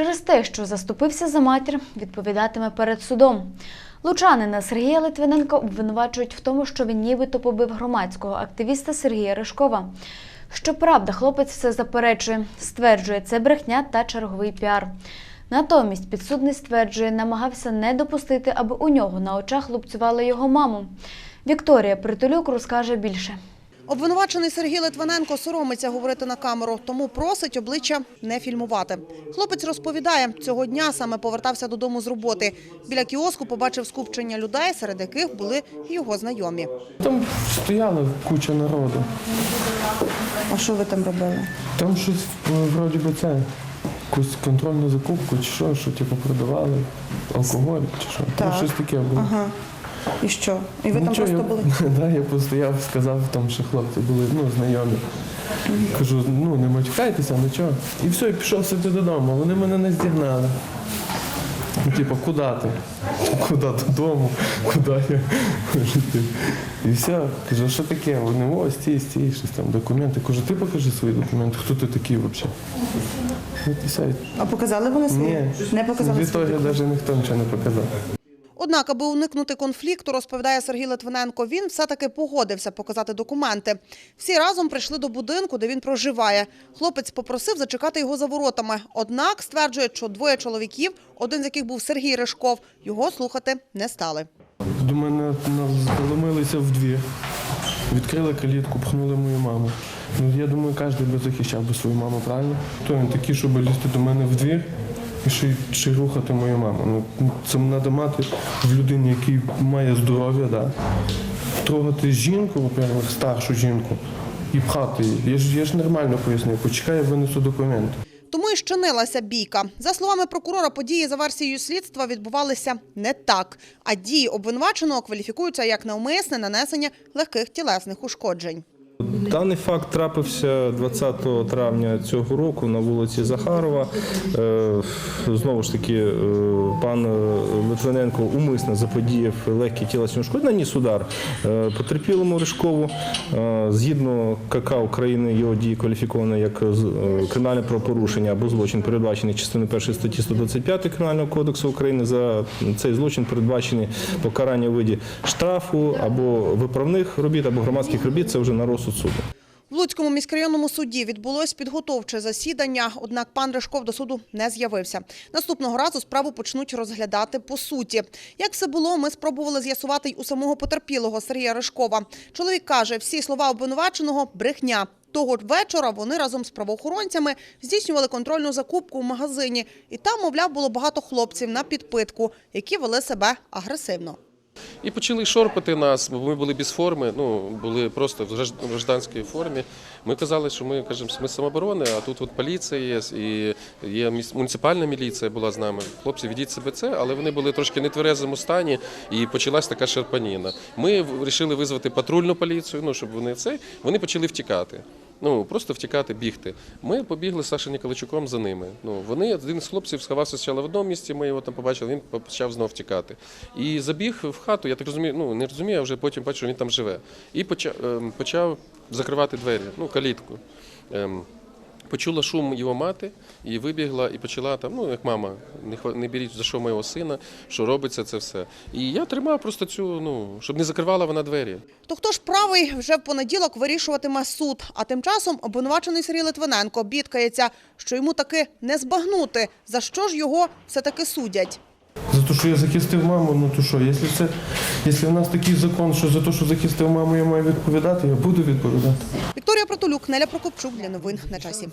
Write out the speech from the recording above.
Через те, що заступився за матір, відповідатиме перед судом. Лучанина Сергія Литвиненка обвинувачують в тому, що він нібито побив громадського активіста Сергія Ришкова. Щоправда, хлопець все заперечує, стверджує, це брехня та черговий піар. Натомість підсудний стверджує, намагався не допустити, аби у нього на очах лупцювали його маму. Вікторія Притулюк розкаже більше. Обвинувачений Сергій Литвиненко соромиться говорити на камеру, тому просить обличчя не фільмувати. Хлопець розповідає, цього дня саме повертався додому з роботи. Біля кіоску побачив скупчення людей, серед яких були його знайомі. Там стояла куча народу. А що ви там робили? Там щось е, вроді би це. Якусь контрольну закупку чи що, що типу продавали, алкоголь чи що. Так. Ну, щось таке було. Ага. І що? І ви там просто я, були? да, я постояв, сказав, там, що хлопці були ну, знайомі. Кажу, ну не матюкайтеся, нічого. І все, і пішов собі додому. Вони мене не здігнали. Ну, Типу, куди ти? Куди додому? Куди я? Кажу, «Ти». І все. Кажу, що таке? Вони, о, стій, стій, щось там, документи. Кажу, ти покажи свої документи, хто ти такий взагалі? І все. А показали вони свої? Ні, Не показали в свої. ітогі навіть ніхто нічого не показав. Однак, аби уникнути конфлікту, розповідає Сергій Литвиненко, він все-таки погодився показати документи. Всі разом прийшли до будинку, де він проживає. Хлопець попросив зачекати його за воротами. Однак стверджує, що двоє чоловіків, один з яких був Сергій Ришков, його слухати не стали. До мене заломилися в двір, відкрили калітку, пхнули мою маму. Ну, я думаю, кожен би захищав би свою маму, правильно? То він такий, щоб лізти до мене в двір і ще, й- рухати мою маму. Ну, це треба мати в людині, який має здоров'я, да? трогати жінку, во-первых, старшу жінку, і пхати її. Я ж, я ж нормально пояснив, почекай, винесу документи. Тому і щинилася бійка. За словами прокурора, події за версією слідства відбувалися не так. А дії обвинуваченого кваліфікуються як навмисне нанесення легких тілесних ушкоджень. Даний факт трапився 20 травня цього року на вулиці Захарова. Е, Знову ж таки, е, пан Литвиненко умисно заподіяв легкі тілесні ушкодження, наніс удар е, потерпілому Ришкову. Згідно КК України його дії кваліфіковано як кримінальне правопорушення або злочин, передбачений частиною 1 статті 125 Кримінального кодексу України. За цей злочин передбачені покарання у виді штрафу або виправних робіт, або громадських робіт. Це вже на розсуд суду. В Луцькому міськрайонному суді відбулось підготовче засідання, однак пан Ришков до суду не з'явився. Наступного разу справу почнуть розглядати по суті. Як все було, ми спробували з'ясувати й у самого потерпілого Сергія Ришкова. Чоловік каже, всі слова обвинуваченого – брехня. Того вечора вони разом з правоохоронцями здійснювали контрольну закупку в магазині. І там, мовляв, було багато хлопців на підпитку, які вели себе агресивно. І почали шорпати нас, бо ми були без форми, ну були просто в гражд- гражданській формі. Ми казали, що ми кажемо, ми з самооборони, а тут от поліція є, і є муніципальна міліція була з нами. Хлопці, ведіть себе це, але вони були трошки нетверезому стані, і почалась така шарпаніна. Ми вирішили визвати патрульну поліцію, ну щоб вони це. Вони почали втікати. Ну просто втікати, бігти. Ми побігли з Сашою Ніколайчуком за ними. Ну вони один з хлопців сховався спочатку в одному місці. Ми його там побачили. Він почав знов втікати. І забіг в хату. Я так розумію, ну не розумію, а вже потім бачу, що він там живе. І почав, ем, почав закривати двері, ну калітку. Почула шум його мати і вибігла, і почала там, ну як мама, не хва- не беріть за що моєго сина, що робиться це все. І я тримав просто цю, ну щоб не закривала вона двері. То хто ж правий вже в понеділок вирішуватиме суд. А тим часом обвинувачений Сергій Литвиненко бідкається, що йому таки не збагнути, за що ж його все таки судять. За те, що я захистив маму, ну то що, якщо це, якщо в нас такий закон, що за те, що захистив маму, я маю відповідати, я буду відповідати. Протолюк, Неля Прокопчук для новин на часі.